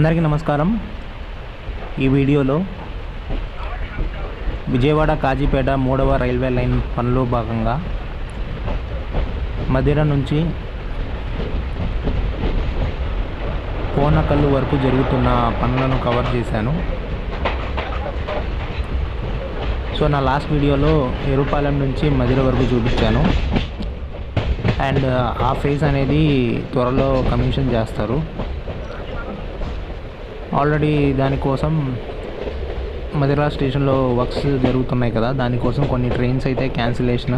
అందరికీ నమస్కారం. ఈ వీడియోలో విజయవాడ కాజీపేట మూడవ రైల్వే లైన్ పనిలో భాగంగా మధిర నుంచి కోనకల్లు వరకు జరుగుతున్న పనులను కవర్ చేశాను. సో నా లాస్ట్ వీడియోలో ఎరుపాలెం నుంచి మధిర వరకు చూపించాను. అండ్ ఆ ఫేజ్ అనేది త్వరలో కమిషన్ చేస్తారు. ఆల్రెడీ దానికోసం మదిరా స్టేషన్లో వర్క్స్ జరుగుతున్నాయి కదా దానికోసం కొన్ని ట్రైన్స్ అయితే క్యాన్సిలేషన్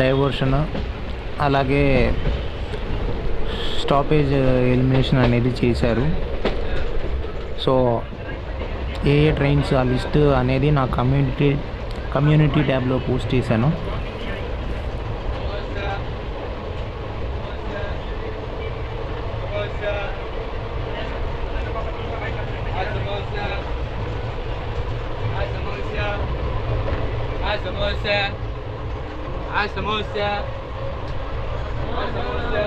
డైవర్షన్ అలాగే స్టాపేజ్ ఎలిమినేషన్ అనేది చేశారు. సో ఏ ఏ ట్రైన్స్ ఆ లిస్ట్ అనేది నా కమ్యూనిటీ కమ్యూనిటీ ట్యాబ్లో పోస్ట్ చేశాను. samosa. Ai, samosa. Ai, samosa.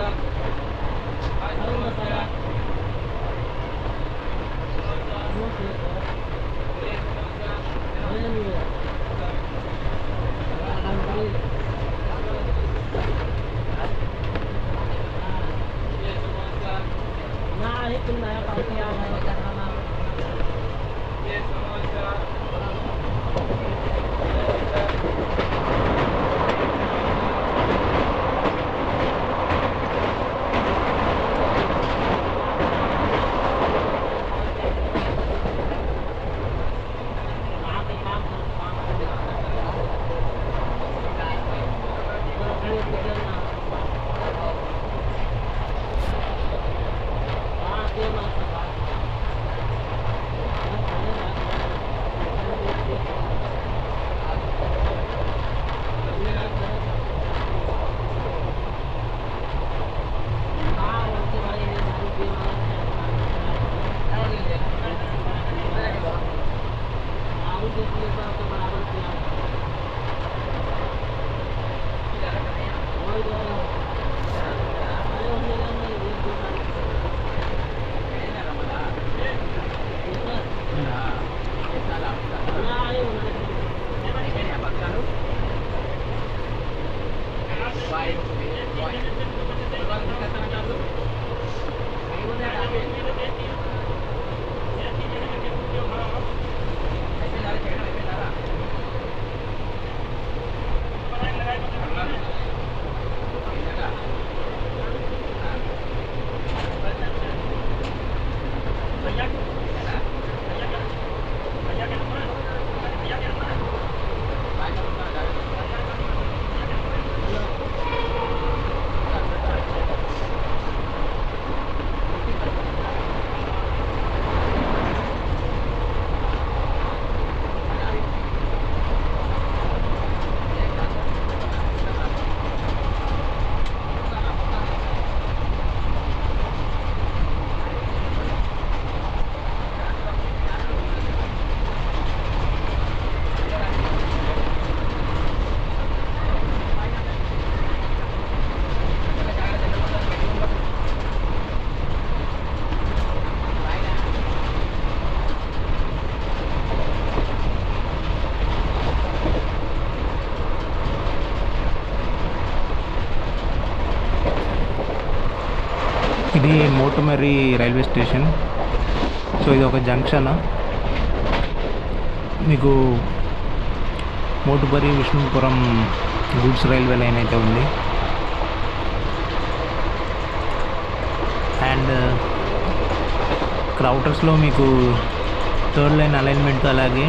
Ai, samosa. Thank you. ఇది మోటుమర్రి రైల్వే స్టేషన్. సో ఇది ఒక జంక్షన్? మీకు Motumarri Vishnupuram goods railway line అయితే ఉంది. అండ్ క్రౌటర్స్లో మీకు థర్డ్ లైన్ అలైన్మెంట్ అలాగే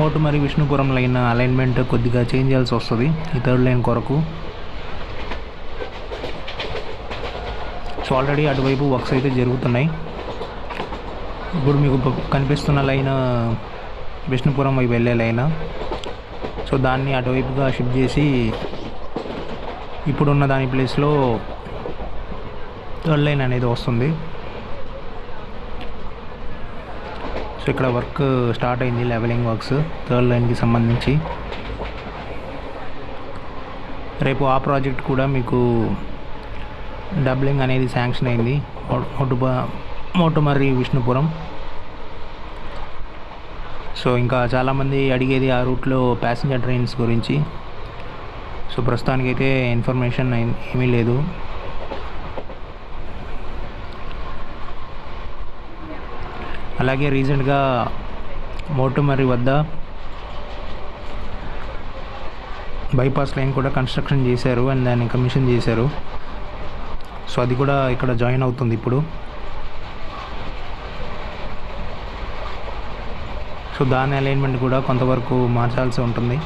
మోటుమరి విష్ణుపురం లైన్ అలైన్మెంట్ కొద్దిగా చేంజ్ చేయాల్సి వస్తుంది. ఈ థర్డ్ లైన్ కొరకు. సో ఆల్రెడీ అటువైపు వర్క్స్ అయితే జరుగుతున్నాయి. ఇప్పుడు మీకు కనిపిస్తున్న లైన్ విష్ణుపురం వైపు వెళ్ళే లైన్. సో దాన్ని అటువైపుగా షిఫ్ట్ చేసి ఇప్పుడున్న దాని ప్లేస్లో థర్డ్ లైన్ అనేది వస్తుంది. సో ఇక్కడ వర్క్ స్టార్ట్ అయింది లెవెలింగ్ వర్క్స్ థర్డ్ లైన్కి సంబంధించి. రేపు ఆ ప్రాజెక్ట్ కూడా మీకు డబ్లింగ్ అనేది శాంక్షన్ అయింది. మోటుబ మోటుమర్రి విష్ణుపురం. సో ఇంకా చాలామంది అడిగేది ఆ రూట్లో ప్యాసింజర్ ట్రైన్స్ గురించి. సో ప్రస్తుతానికైతే ఇన్ఫర్మేషన్ ఏమీ లేదు. అలాగే రీసెంట్గా మోటుమర్రి వద్ద బైపాస్ లైన్ కూడా కన్స్ట్రక్షన్ చేశారు అండ్ దాన్ని కమిషన్ చేశారు. సో అది కూడా ఇక్కడ జాయిన్ అవుతుంది ఇప్పుడు. సో దాని అలైన్మెంట్ కూడా కొంతవరకు మార్చాల్సి ఉంటుంది.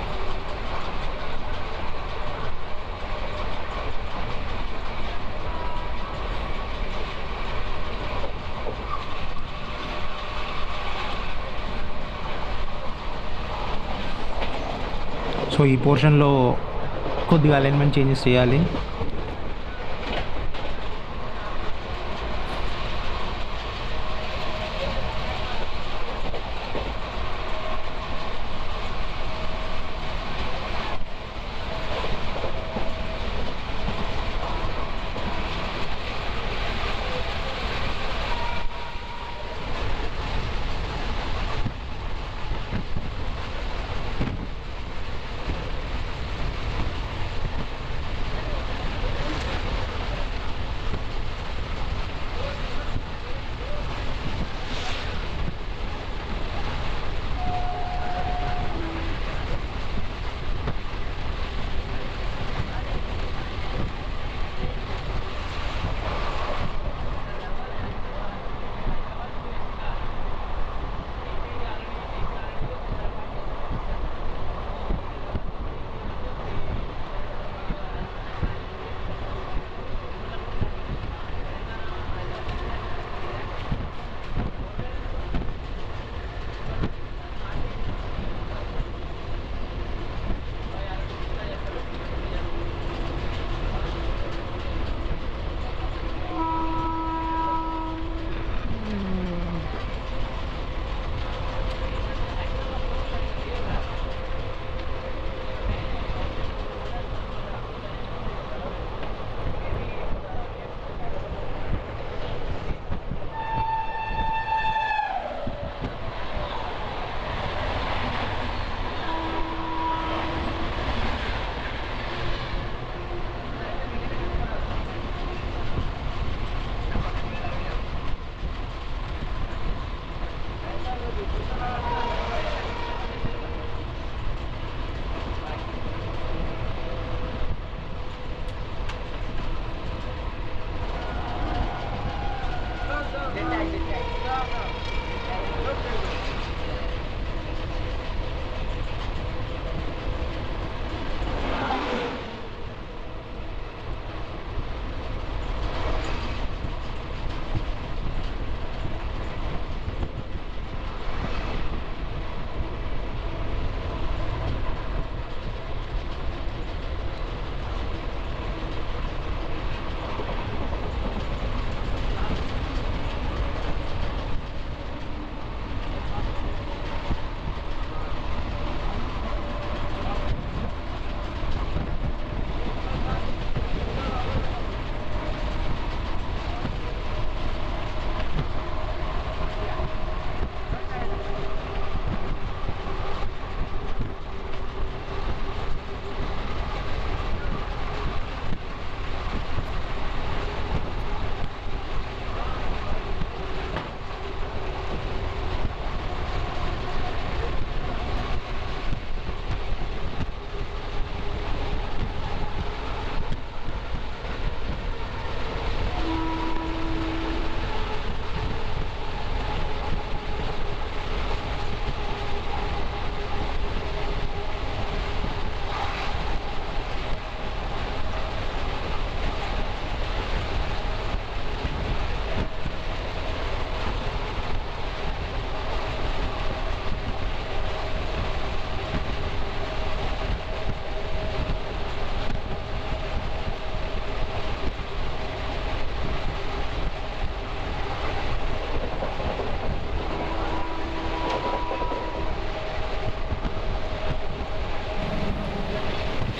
సో ఈ పోర్షన్లో కొద్దిగా అలైన్మెంట్ చేంజెస్ చేయాలి.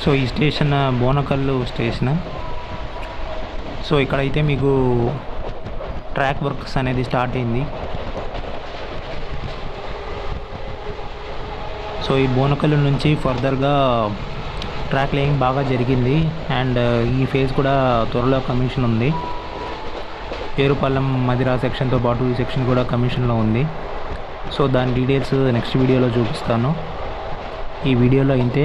సో ఈ స్టేషన్ బోనకల్లు స్టేషన్. సో ఇక్కడైతే మీకు ట్రాక్ వర్క్స్ అనేది స్టార్ట్ అయింది. సో ఈ బోనకల్లు నుంచి ఫర్దర్గా ట్రాక్ లేయింగ్ బాగా జరిగింది. అండ్ ఈ ఫేజ్ కూడా త్వరలో కమిషన్ ఉంది. పేరుపాలెం మదిరా సెక్షన్తో పాటు ఈ సెక్షన్ కూడా కమిషన్లో ఉంది. సో దాని డీటెయిల్స్ నెక్స్ట్ వీడియోలో చూపిస్తాను. ఈ వీడియోలో అయితే